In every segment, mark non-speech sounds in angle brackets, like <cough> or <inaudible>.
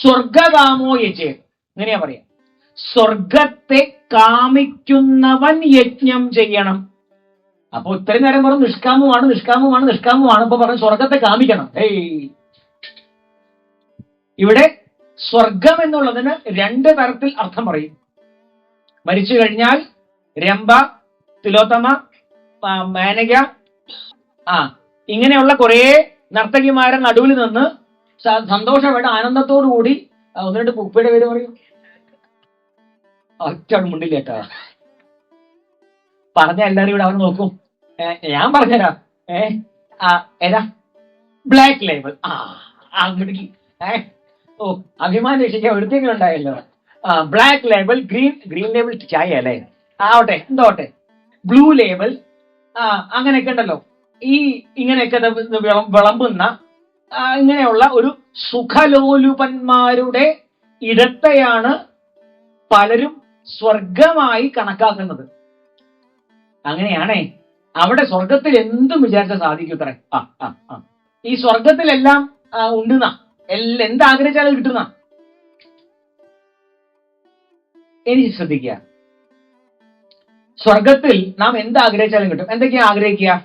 സ്വർഗകാമോ യജേ ഇങ്ങനെയാ പറയാ. സ്വർഗത്തെ കാമിക്കുന്നവൻ യജ്ഞം ചെയ്യണം. അപ്പൊ ഇത്രയും നേരം പറഞ്ഞു നിഷ്കാമമാണ് നിഷ്കാമമാണ് നിഷ്കാമമാണ് ഇപ്പൊ പറഞ്ഞു സ്വർഗത്തെ കാമിക്കണം. ഏയ് ഇവിടെ സ്വർഗം എന്നുള്ളതിന് രണ്ട് തരത്തിൽ അർത്ഥം പറയും. മരിച്ചു കഴിഞ്ഞാൽ രംഭ തിലോത്തമ മാനക ആ ഇങ്ങനെയുള്ള കുറേ നർത്തകിമാരെ നടുവിൽ നിന്ന് സന്തോഷമായിട്ട് ആനന്ദത്തോടു കൂടി ഒന്ന് രണ്ട് ഉപ്പയുടെ പേര് പറയും. ഒറ്റ മുണ്ടില്ലേട്ടാ പറഞ്ഞ എല്ലാരും ഇവിടെ അവർ നോക്കും. ഞാൻ പറഞ്ഞുതരാം ഏ ഏതാ? ബ്ലാക്ക് ലേബിൾ ആ അങ്ങോട്ടേക്ക്. ഏ ഓ അഭിമാനം രക്ഷിക്കാൻ ഒരുത്തേക്കും ഉണ്ടായല്ലോ. Black label green green label ചായ അല്ലേ? ആവട്ടെ എന്തോട്ടെ ബ്ലൂ ലേബിൾ ആ അങ്ങനെയൊക്കെ ഉണ്ടല്ലോ. ഈ ഇങ്ങനെയൊക്കെ വിളമ്പുന്ന ഇങ്ങനെയുള്ള ഒരു സുഖലോലുപന്മാരുടെ ഇടത്തെയാണ് പലരും സ്വർഗമായി കണക്കാക്കുന്നത്. അങ്ങനെയാണേ. അവിടെ സ്വർഗത്തിൽ എന്തും വിചാരിച്ചാൽ സാധിക്കും ആ ആ ഈ സ്വർഗത്തിലെല്ലാം ഉണ്ടെന്ന. എല്ലാം എന്താഗ്രഹിച്ചാലും കിട്ടുന്ന. എനിക്ക് ശ്രദ്ധിക്കുക. സ്വർഗത്തിൽ നാം എന്താഗ്രഹിച്ചാലും കിട്ടും. എന്തൊക്കെയാ ആഗ്രഹിക്കുക?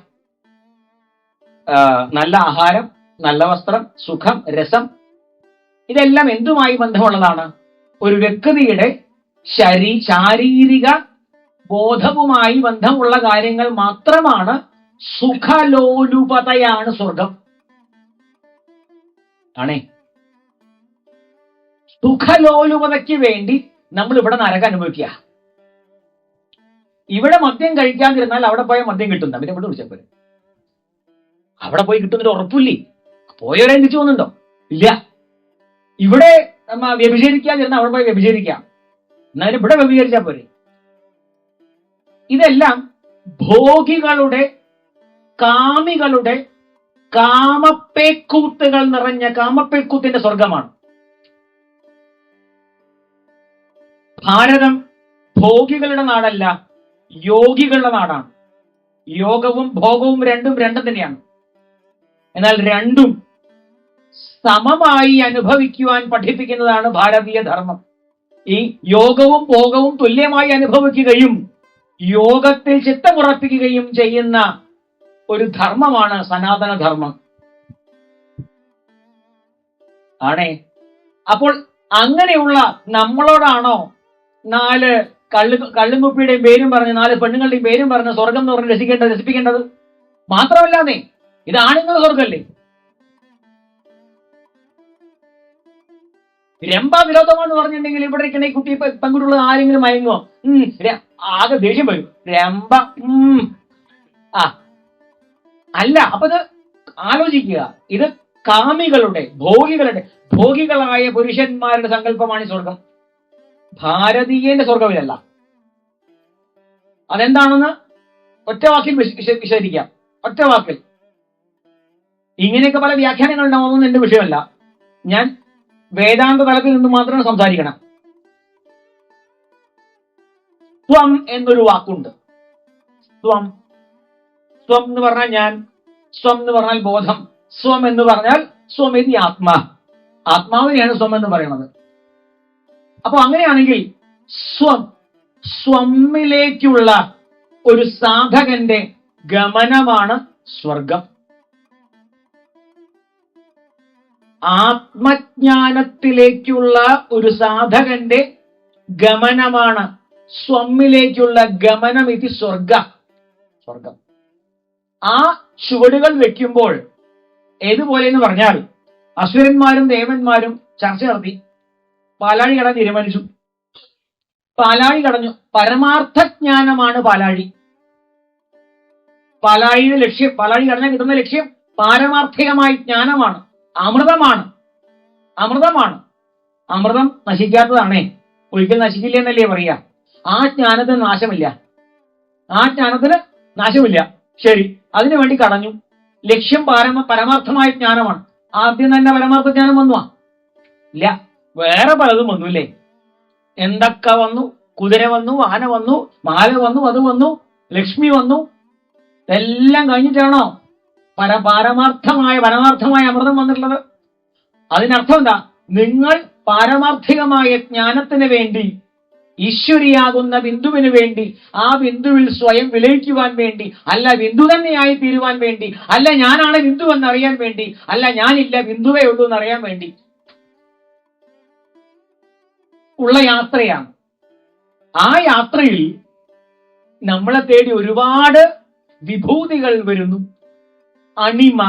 നല്ല ആഹാരം നല്ല വസ്ത്രം സുഖം രസം. ഇതെല്ലാം എന്തുമായി ബന്ധമുള്ളതാണ്? ഒരു വ്യക്തിയുടെ ശരീ ശാരീരിക ബോധവുമായി ബന്ധമുള്ള കാര്യങ്ങൾ മാത്രമാണ് സുഖലോലുപതയാണ് സ്വർഗം ആണേ? സുഖലോലുപതയ്ക്ക് വേണ്ടി നമ്മൾ ഇവിടെ നരകം അനുഭവിക്കുക. ഇവിടെ മദ്യം കഴിക്കാതിരുന്നാൽ അവിടെ പോയ മദ്യം കിട്ടും പിന്നെ ഇവിടെ വിളിച്ചപ്പോൾ അവിടെ പോയി കിട്ടുന്നൊരു ഉറപ്പില്ലേ? പോയവരെ എന്ത് പോകുന്നുണ്ടോ ഇല്ല. ഇവിടെ നമ്മ വ്യഭിചരിക്കാതിരുന്ന അവിടെ പോയി വ്യഭിചരിക്കാം. എന്നാലും ഇവിടെ വ്യഭിചരിച്ചാൽ പോരെ. ഇതെല്ലാം ഭോഗികളുടെ കാമികളുടെ കാമപ്പേക്കൂത്തുകൾ നിറഞ്ഞ കാമപ്പേക്കൂത്തിന്റെ സ്വർഗമാണ് ഭാരതം ഭോഗികളുടെ നാടല്ല യോഗികളുടെ നാടാണ്. യോഗവും ഭോഗവും രണ്ടും രണ്ടും തന്നെയാണ്. എന്നാൽ രണ്ടും സമമായി അനുഭവിക്കുവാൻ പഠിപ്പിക്കുന്നതാണ് ഭാരതീയ ധർമ്മം. ഈ യോഗവും ഭോഗവും തുല്യമായി അനുഭവിക്കുകയും യോഗത്തിൽ ചിത്തമുറപ്പിക്കുകയും ചെയ്യുന്ന ഒരു ധർമ്മമാണ് സനാതന ധർമ്മം ആണേ? അപ്പോൾ അങ്ങനെയുള്ള നമ്മളോടാണോ നാല് കള്ളു കള്ളുമുപ്പിയുടെയും പേരും പറഞ്ഞ് നാല് പെണ്ണുങ്ങളുടെയും പേരും പറഞ്ഞ് സ്വർഗം എന്ന് പറഞ്ഞ് രസിക്കേണ്ടത് രസിപ്പിക്കേണ്ടത്? മാത്രമല്ലാന്നേ ഇത് സ്വർഗല്ലേ രംഭ വിരോധമാണെന്ന് പറഞ്ഞിട്ടുണ്ടെങ്കിൽ ഇവിടെ ഇരിക്കണ ഈ കുട്ടി ഇപ്പൊ പെൺകുട്ടികൾ ആരെങ്കിലും മയങ്ങോ ഉം, ആകെ ദേഷ്യം വരും. രംഭ ഉം. ആ. അല്ല അപ്പൊ ഇത് ആലോചിക്കുക. ഇത് കാമികളുടെ ഭോഗികളുടെ ഭോഗികളായ പുരുഷന്മാരുടെ സങ്കല്പമാണ് ഈ സ്വർഗം. ഭാരതീയന്റെ സ്വർഗമിലല്ല. അതെന്താണെന്ന് ഒറ്റ വാക്കിൽ വിശദീകരിക്കാം. ഒറ്റ വാക്കിൽ. ഇങ്ങനെയൊക്കെ പല വ്യാഖ്യാനങ്ങൾ ഉണ്ടാവുമെന്ന് എന്റെ വിഷയമല്ല. ഞാൻ വേദാന്ത തലത്തിൽ നിന്ന് മാത്രമേ സംസാരിക്കണം. ത്വം എന്നൊരു വാക്കുണ്ട്. ത്വം. ത്വം എന്ന് പറഞ്ഞാൽ ഞാൻ സ്വം എന്ന് പറഞ്ഞാൽ ബോധം സ്വം എന്ന് പറഞ്ഞാൽ സ്വമേതി ആത്മാ. ആത്മാവിനെയാണ് സ്വം എന്ന് പറയുന്നത് അപ്പൊ അങ്ങനെയാണെങ്കിൽ സ്വം സ്വമ്മിലേക്കുള്ള ഒരു സാധകന്റെ ഗമനമാണ് സ്വർഗം ആത്മജ്ഞാനത്തിലേക്കുള്ള ഒരു സാധകന്റെ ഗമനമാണ്. സ്വമ്മിലേക്കുള്ള ഗമനം ഇത് സ്വർഗ സ്വർഗം ആ ചുവടുകൾ വെക്കുമ്പോൾ ഏതുപോലെ എന്ന് പറഞ്ഞാൽ അസുരന്മാരും ദേവന്മാരും ചർച്ച നടത്തി. പാലാഴി കടന്ന് തീരുമാനിച്ചു. പാലാഴി കടഞ്ഞു. പരമാർത്ഥജ്ഞാനമാണ് പാലാഴി. പാലാഴിയുടെ ലക്ഷ്യം പാലാഴി കടഞ്ഞാൽ കിട്ടുന്ന ലക്ഷ്യം പാരമാർത്ഥികമായ ജ്ഞാനമാണ്. അമൃതമാണ്. അമൃതമാണ്. അമൃതം നശിക്കാത്തതാണേ. ഒരിക്കൽ നശിക്കില്ല എന്നല്ലേ പറയാ ആ ജ്ഞാനത്തിന് നാശമില്ല. ആ ജ്ഞാനത്തിന് നാശമില്ല. ശരി അതിനു വേണ്ടി കടഞ്ഞു. ലക്ഷ്യം പരമ പരമാർത്ഥമായ ജ്ഞാനമാണ്. ആദ്യം തന്നെ പരമാർത്ഥ ജ്ഞാനം വന്നു? ഇല്ല. വേറെ പലതും വന്നു അല്ലേ എന്തൊക്കെ വന്നു? കുതിര വന്നു ആന വന്നു മാല വന്നു അത് വന്നു ലക്ഷ്മി വന്നു. എല്ലാം കഴിഞ്ഞിട്ടാണോ? പര പാരമാർത്ഥമായ പരമാർത്ഥമായ അമൃതം വന്നിട്ടുള്ളത്. അതിനർത്ഥം എന്താ? നിങ്ങൾ പാരമാർത്ഥികമായ ജ്ഞാനത്തിന് വേണ്ടി ഈശ്വരിയാകുന്ന ബിന്ദുവിന് വേണ്ടി ആ ബിന്ദുവിൽ സ്വയം വിലയിക്കുവാൻ വേണ്ടി അല്ല ബിന്ദു തന്നെയായി തീരുവാൻ വേണ്ടി അല്ല ഞാനാണ് ബിന്ദു എന്നറിയാൻ വേണ്ടി അല്ല ഞാനില്ല ബിന്ദുവേ ഉള്ളൂ എന്നറിയാൻ വേണ്ടി ഉള്ള യാത്രയാണ്. ആ യാത്രയിൽ നമ്മളെ തേടി ഒരുപാട് വിഭൂതികൾ വരുന്നു. അണിമ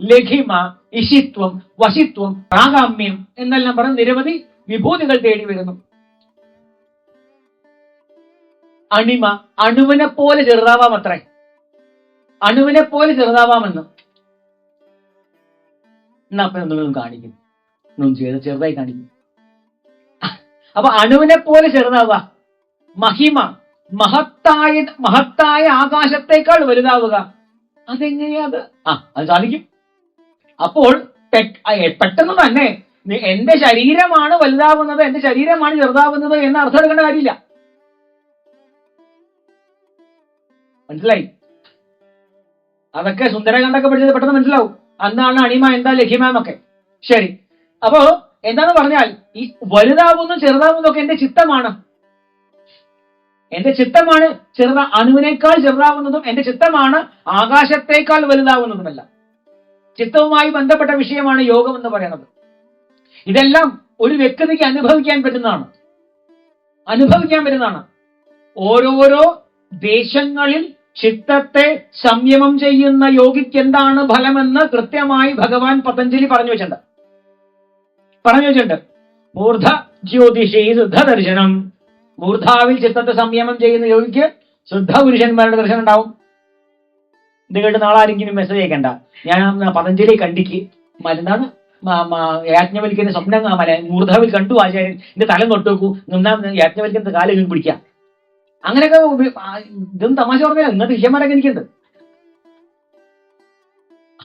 ലഘിമ ഇഷിത്വം വശിത്വം പ്രാഗാമ്യം എന്നെല്ലാം പറഞ്ഞ് നിരവധി വിഭൂതികൾ തേടി വരുന്നു. അണിമ അണുവിനെ പോലെ ചെറുതാവാം അത്രേ അണുവിനെ പോലെ ചെറുതാവാമെന്ന്. എന്നാ അപ്പൊ കാണിക്കും. ചെറുതായി കാണിക്കും. അപ്പൊ അണുവിനെ പോലെ ചെറുതാവുക. മഹിമ മഹത്തായ മഹത്തായ ആകാശത്തേക്കാൾ വലുതാവുക. അതെങ്ങനെയാ അത്? ആ അത് സാധിക്കും. അപ്പോൾ പെട്ടെന്ന് തന്നെ എന്റെ ശരീരമാണ് വലുതാവുന്നത് എന്റെ ശരീരമാണ് ചെറുതാവുന്നത് എന്ന് അർത്ഥം എടുക്കേണ്ട കാര്യമില്ല. മനസ്സിലായി? അതൊക്കെ സുന്ദരകണ്ടൊക്കെ പഠിച്ചത് പെട്ടെന്ന് മനസ്സിലാവും. അന്നാണ് അണിമ എന്താ ലഹിമ എന്നൊക്കെ. ശരി. അപ്പോ എന്താന്ന് പറഞ്ഞാൽ ഈ വലുതാവുന്നു ചെറുതാവുന്നൊക്കെ എന്റെ ചിത്തമാണ്. എന്റെ ചിത്തമാണ് ചെറുത അണുവിനേക്കാൾ ചെറുതാവുന്നതും എന്റെ ചിത്തമാണ് ആകാശത്തേക്കാൾ വലുതാവുന്നതുമല്ല. ചിത്തവുമായി ബന്ധപ്പെട്ട വിഷയമാണ് യോഗം എന്ന് പറയുന്നത്. ഇതെല്ലാം ഒരു വ്യക്തിക്ക് അനുഭവിക്കാൻ പറ്റുന്നതാണ്. അനുഭവിക്കാൻ പറ്റുന്നതാണ്. ഓരോരോ ദേശങ്ങളിൽ ചിത്തത്തെ സംയമം ചെയ്യുന്ന യോഗിക്ക് എന്താണ് ഫലമെന്ന് കൃത്യമായി ഭഗവാൻ പതഞ്ജലി പറഞ്ഞു വെച്ചിട്ടുണ്ട്. പറഞ്ഞു വെച്ചിട്ടുണ്ട്. മൂർധ ജ്യോതിഷി ശുദ്ധ ദർശനം മൂർധാവിൽ ചിത്തത്തെ സംയമം ചെയ്യുന്ന യോഗിക്ക് ശുദ്ധ പുരുഷന്മാരുടെ ദർശനം ഉണ്ടാവും. ഇത് കേട്ട് നാളെ ആരെങ്കിലും മെസ്സേജ് അയക്കണ്ട. ഞാൻ പതഞ്ജലി കണ്ടിക്ക്. മരുന്നാണ് യാജ്ഞവൽക്കുന്ന സ്വപ്നം മല മൂർധാവിൽ കണ്ടു ആചാര്യൻ. എന്റെ തല തൊട്ട് നോക്കൂ നിന്നാ യാജ്ഞവൽക്കുന്ന കാലം പിടിക്കാം. അങ്ങനെയൊക്കെ ഇതും തമാശ പറഞ്ഞില്ല ഇന്നത്തെ വിഷയന്മാരൊക്കെ എനിക്കുണ്ട്.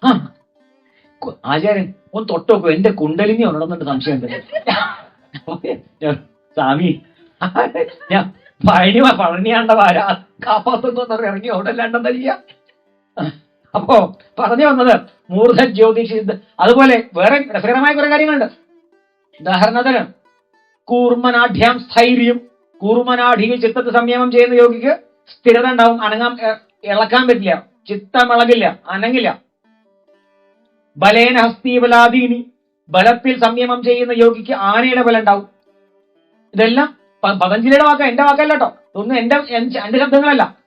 ആ, ആചാര്യൻ ഒന്ന് തൊട്ട് നോക്കൂ എന്റെ കുണ്ടലിനി ഉണർന്നിട്ട് സംശയമുണ്ട്. <laughs> സ്വാമി ഞാൻ പഴനി പഴനിയാണ്ട വാരാ. ഇറങ്ങി ഇറങ്ങി എന്താ ചെയ്യാ? അപ്പോ പറഞ്ഞു വന്നത് മൂർധ ജ്യോതിഷി അതുപോലെ വേറെ രസകരമായ കുറെ കാര്യങ്ങളുണ്ട്. ഉദാഹരണത്തിന് കൂർമ്മനാഢ്യം സ്ഥൈര്യം കൂർമ്മനാഠിയിൽ ചിത്തത്തെ സംയമം ചെയ്യുന്ന യോഗിക്ക് സ്ഥിരത ഉണ്ടാവും. അനങ്ങാൻ ഇളക്കാൻ പറ്റില്ല. ചിത്തം ഇളകില്ല അനങ്ങില്ല. ബലേന ഹസ്തീബലാദീനി ബലത്തിൽ സംയമം ചെയ്യുന്ന യോഗിക്ക് ആനയുടെ ബലം ഉണ്ടാവും. ഇതെല്ലാം പതഞ്ജലിയുടെ വാക്ക എന്റെ വാക്കല്ല കേട്ടോ ഇതൊന്നും എന്റെ എന്റെ ശബ്ദങ്ങളല്ല.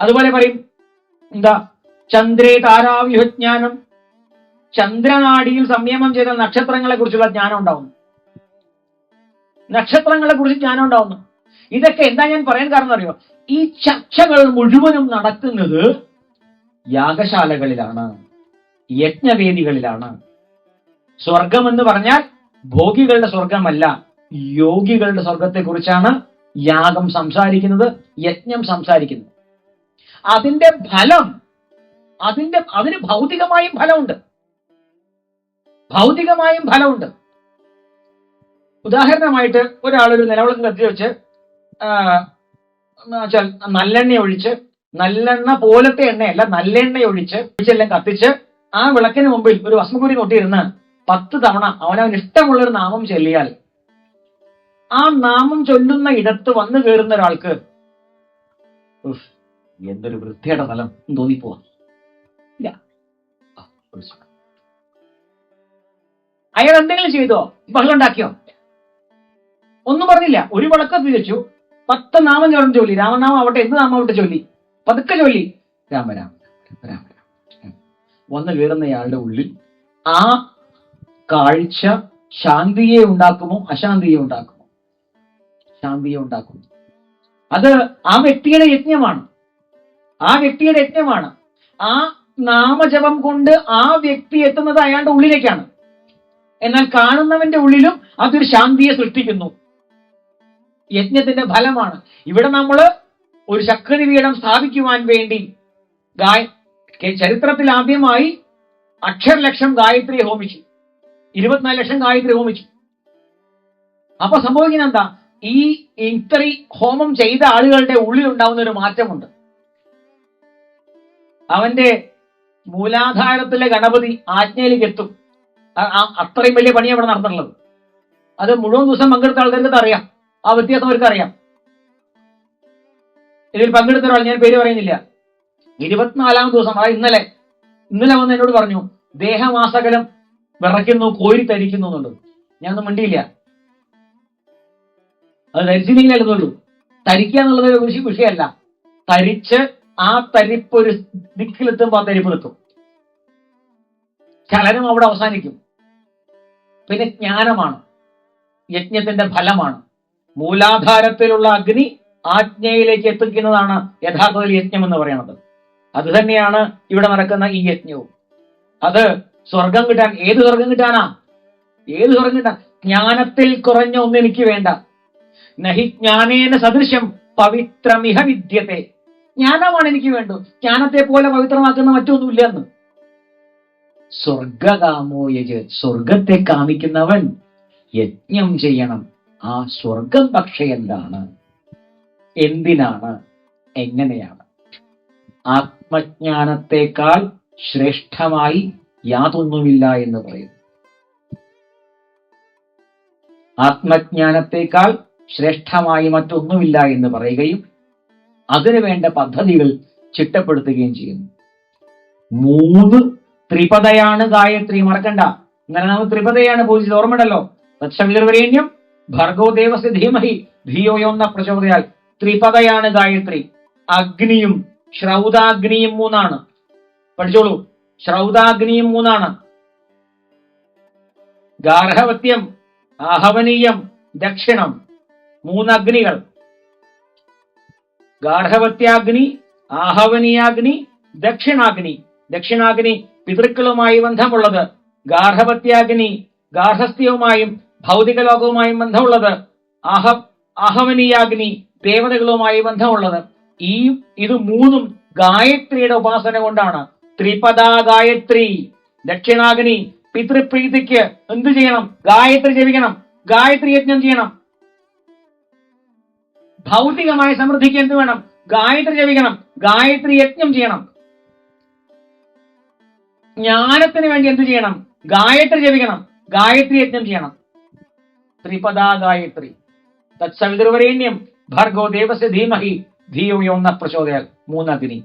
അതുപോലെ പറയും എന്താ? ചന്ദ്രേ താരാവ്യൂഹജ്ഞാനം ചന്ദ്രനാടിയിൽ സംയമം ചെയ്ത നക്ഷത്രങ്ങളെ കുറിച്ചുള്ള ജ്ഞാനം ഉണ്ടാവുന്നു. നക്ഷത്രങ്ങളെ കുറിച്ച് ജ്ഞാനം ഉണ്ടാവുന്നു. ഇതൊക്കെ എന്താ ഞാൻ പറയാൻ കാരണം അറിയോ? ഈ ചർച്ചകൾ മുഴുവനും നടക്കുന്നത് യാഗശാലകളിലാണ് യജ്ഞവേദികളിലാണ്. സ്വർഗം എന്ന് പറഞ്ഞാൽ ഭോഗികളുടെ സ്വർഗമല്ല യോഗികളുടെ സ്വർഗത്തെ കുറിച്ചാണ് യാഗം സംസാരിക്കുന്നത് യജ്ഞം സംസാരിക്കുന്നത്. അതിന്റെ ഫലം അതിന്റെ അതിന് ഭൗതികമായും ഫലമുണ്ട്. ഭൗതികമായും ഫലമുണ്ട്. ഉദാഹരണമായിട്ട് ഒരാൾ ഒരു നിലവിളക്ക് കത്തി വെച്ച് നല്ലെണ്ണ ഒഴിച്ച് നല്ലെണ്ണ പോലത്തെ എണ്ണയല്ല നല്ലെണ്ണ ഒഴിച്ച് ഒഴിച്ചെല്ലാം കത്തിച്ച് ആ വിളക്കിന് മുമ്പിൽ ഒരു വസ്മകുരി കൊട്ടിയിരുന്ന് പത്ത് തവണ അവനവന് ഇഷ്ടമുള്ളൊരു നാമം ചൊല്ലിയാൽ ആ നാമം ചൊല്ലുന്ന ഇടത്ത് വന്നു കയറുന്ന ഒരാൾക്ക് എന്തൊരു വൃത്തിയുടെ ഇല്ല. ആ, അയാൾ എന്തെങ്കിലും ചെയ്തോ? ബഹളുണ്ടാക്കിയോ ഒന്നും പറഞ്ഞില്ല. ഒരു വടക്ക വിളിച്ചു. പത്ത് നാമം ചോളം ചൊല്ലി. രാമനാമം ആവട്ടെ എന്ത് നാമം ആവട്ടെ ചൊല്ലി. പതുക്കെ ചൊല്ലി. രാമരാമ രാമ രാമ വന്നു ഉള്ളിൽ ആ കാഴ്ച ശാന്തിയെ ഉണ്ടാക്കുമോ? അശാന്തിയെ ഉണ്ടാക്കുമോ? ശാന്തിയെ ഉണ്ടാക്കുന്നു. അത് ആ വ്യക്തിയുടെ യജ്ഞമാണ്. ആ വ്യക്തിയുടെ യജ്ഞമാണ്. ആ നാമജപം കൊണ്ട് ആ വ്യക്തി എത്തുന്നത് അയാളുടെ ഉള്ളിലേക്കാണ്. എന്നാൽ കാണുന്നവന്റെ ഉള്ളിലും അതൊരു ശാന്തിയെ സൃഷ്ടിക്കുന്നു. യജ്ഞത്തിന്റെ ഫലമാണ്. ഇവിടെ നമ്മൾ ഒരു ശക്തി പീഠം സ്ഥാപിക്കുവാൻ വേണ്ടി ഗായ ചരിത്രത്തിൽ ആദ്യമായി അക്ഷരലക്ഷം ഗായത്രി ഹോമിച്ചു. ഇരുപത്തിനാല് ലക്ഷം ഗായത്രി ഹോമിച്ചു. അപ്പൊ സംഭവിക്കുന്ന എന്താ? ഈ ഇത്രയും ഹോമം ചെയ്ത ആളുകളുടെ ഉള്ളിൽ ഉണ്ടാവുന്ന ഒരു മാറ്റമുണ്ട്. അവന്റെ മൂലാധാരത്തിലെ ഗണപതി ആജ്ഞയിലേക്ക് എത്തും അത്രയും വലിയ പണി അവിടെ നടന്നിട്ടുള്ളത്. അത് മുഴുവൻ ദിവസം പങ്കെടുത്ത ആൾക്കാർക്ക് അറിയാം ആ വ്യത്യാസം അവർക്ക് അറിയാം ഇതിൽ പങ്കെടുത്ത ഒരാൾ ഞാൻ പേര് പറയുന്നില്ല. ഇരുപത്തിനാലാം ദിവസം അതായത് ഇന്നലെ ഇന്നലെ വന്ന് എന്നോട് പറഞ്ഞു ദേഹമാസകലം വിറയ്ക്കുന്നു കോരി തരിക്കുന്നു എന്നുള്ളത്. ഞാനൊന്നും മിണ്ടിയില്ല. അത് ധരിച്ചില്ലെങ്കിൽ ഉള്ളൂ തരിക്കുക എന്നുള്ളത് ഒരു വിഷയ- വിഷയമല്ല. തരിച്ച് ആ തരിപ്പ് ഒരു ദിക്കിലെത്തുമ്പോൾ ആ തരിപ്പിലെത്തും ചലനം അവിടെ അവസാനിക്കും. പിന്നെ ജ്ഞാനമാണ്. യജ്ഞത്തിന്റെ ഫലമാണ്. മൂലാധാരത്തിലുള്ള അഗ്നി ആജ്ഞയിലേക്ക് എത്തിക്കുന്നതാണ് യഥാർത്ഥത്തിൽ യജ്ഞം എന്ന് പറയുന്നത്. അത് തന്നെയാണ് ഇവിടെ നടക്കുന്ന ഈ യജ്ഞവും. അത് സ്വർഗം കിട്ടാൻ ഏത് സ്വർഗം കിട്ടാനാ? ഏത് സ്വർഗം കിട്ടാൻ? ജ്ഞാനത്തിൽ കുറഞ്ഞ ഒന്ന് എനിക്ക് വേണ്ട. നഹി ജ്ഞാനേന സദൃശ്യം പവിത്രമിഹ വിദ്യത്തെ. ജ്ഞാനമാണ് എനിക്ക് വേണ്ടത്. ജ്ഞാനത്തെ പോലെ പവിത്രമാക്കുന്ന മറ്റൊന്നുമില്ല എന്ന് സ്വർഗകാമോ യജ് സ്വർഗത്തെ കാമിക്കുന്നവൻ യജ്ഞം ചെയ്യണം. ആ സ്വർഗം പക്ഷെ എന്താണ്? എന്തിനാണ്? എങ്ങനെയാണ്? ആത്മജ്ഞാനത്തെക്കാൾ ശ്രേഷ്ഠമായി യാതൊന്നുമില്ല എന്ന് പറയുന്നു. ആത്മജ്ഞാനത്തെക്കാൾ ശ്രേഷ്ഠമായി മറ്റൊന്നുമില്ല എന്ന് പറയുകയും അതിനു വേണ്ട പദ്ധതികൾ ചിട്ടപ്പെടുത്തുകയും ചെയ്യുന്നു. മൂന്ന് ത്രിപദയാണ് ഗായത്രി മറക്കണ്ട. ഇന്നലെ നമ്മൾ ത്രിപദയാണ് പൂജിച്ചത് ഓർമ്മയുണ്ടല്ലോ? തത്സവിതർവരേണ്യം ഭർഗോ ദേവസ്യ ധീമഹി ധിയോയോന്ന പ്രചോദയാൽ. ത്രിപദയാണ് ഗായത്രി. അഗ്നിയും ശ്രൗതാഗ്നിയും മൂന്നാണ്. പഠിച്ചോളൂ. ശ്രൗതാഗ്നിയും മൂന്നാണ്. ഗാർഹവത്യം ആഹവനീയം ദക്ഷിണം. മൂന്ന് അഗ്നികൾ ഗാർഹവത്യാഗ്നി ആഹവനീയാഗ്നി ദക്ഷിണാഗ്നി. ദക്ഷിണാഗ്നി പിതൃക്കളുമായി ബന്ധമുള്ളത്. ഗാർഹവത്യാഗ്നി ഗാർഹസ്ഥ്യവുമായും ഭൗതിക ലോകവുമായും ബന്ധമുള്ളത്. ആഹ ആഹവനീയാഗ്നി ദേവതകളുമായി ബന്ധമുള്ളത്. ഈ ഇത് മൂന്നും ഗായത്രിയുടെ ഉപാസന കൊണ്ടാണ്. ത്രിപദാ ഗായത്രി. ദക്ഷിണാഗ്നി പിതൃപ്രീതിക്ക് എന്തു ചെയ്യണം? ഗായത്രി ജപിക്കണം. ഗായത്രി യജ്ഞം ചെയ്യണം. ഭൗതികമായ സമൃദ്ധിക്ക് എന്ത് വേണം? ഗായത്രി ജപിക്കണം. ഗായത്രി യജ്ഞം ചെയ്യണം. ജ്ഞാനത്തിന് വേണ്ടി എന്ത് ചെയ്യണം? ഗായത്രി ജപിക്കണം. ഗായത്രി യജ്ഞം ചെയ്യണം. ത്രിപദാ ഗായത്രി. തത്സവിതൃവരേണ്യം ഭർഗോ ദേവസ്യ ധീമഹി. ധീയോ യോന്ന പ്രചോദയാൽ. മൂന്നഗ്നി